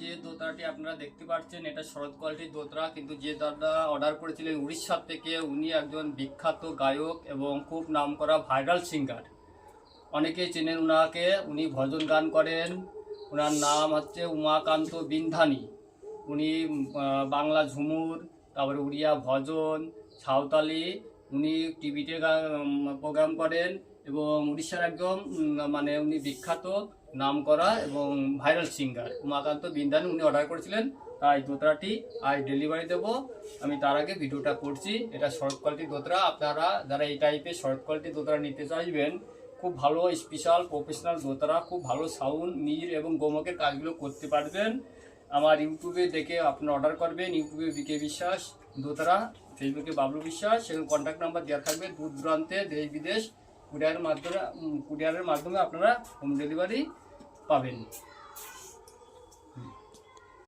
দেখতে পাচ্ছেন, এটা শরৎ কোয়ালিটির দোতরা, কিন্তু যে দাদা অর্ডার করেছিলেন উড়িষ্যার থেকে, উনি একজন বিখ্যাত গায়ক এবং খুব নামকরা ভাইরাল সিঙ্গার অনেকে চেনেন ওনাকে উনি ভজন গান করেন ওনার নাম হচ্ছে উমাকান্ত বিন্ধানী। উনি বাংলা ঝুমুর, তারপরে উড়িয়া ভজন সাঁওতালি উনি টিভিতে প্রোগ্রাম করেন এবং উড়িষ্যার একদম মানে উনি বিখ্যাত নামকরা এবং ভাইরাল সিঙ্গার উমাকান্ত বিন্দানি উনি অর্ডার করেছিলেন। তাই দোতরাটি আজ ডেলিভারি দেব। আমি তার আগে ভিডিওটা করছি। এটা শরৎ কোয়ালিটি দোতরা। আপনারা যারা এই টাইপের শরৎ কোয়ালিটি দোতরা নিতে চাইবেন, খুব ভালো স্পেশাল প্রফেশনাল দোতরা, খুব ভালো সাউন্ড মির এবং গোমকের কাজগুলো করতে পারবেন। আমার ইউটিউবে দেখে আপনি অর্ডার করবেন। ইউটিউবে বিকে বিশ্বাস দোতরা। ফেসবুকে বাবলু বিশ্বাস, সেখানে কন্ট্যাক্ট নাম্বার দেওয়া থাকবে দূর দূরান্তে দেশ বিদেশ, কুরিয়ারের মাধ্যমে কুরিয়ারের মাধ্যমে আপনারা হোম ডেলিভারি পাবেন।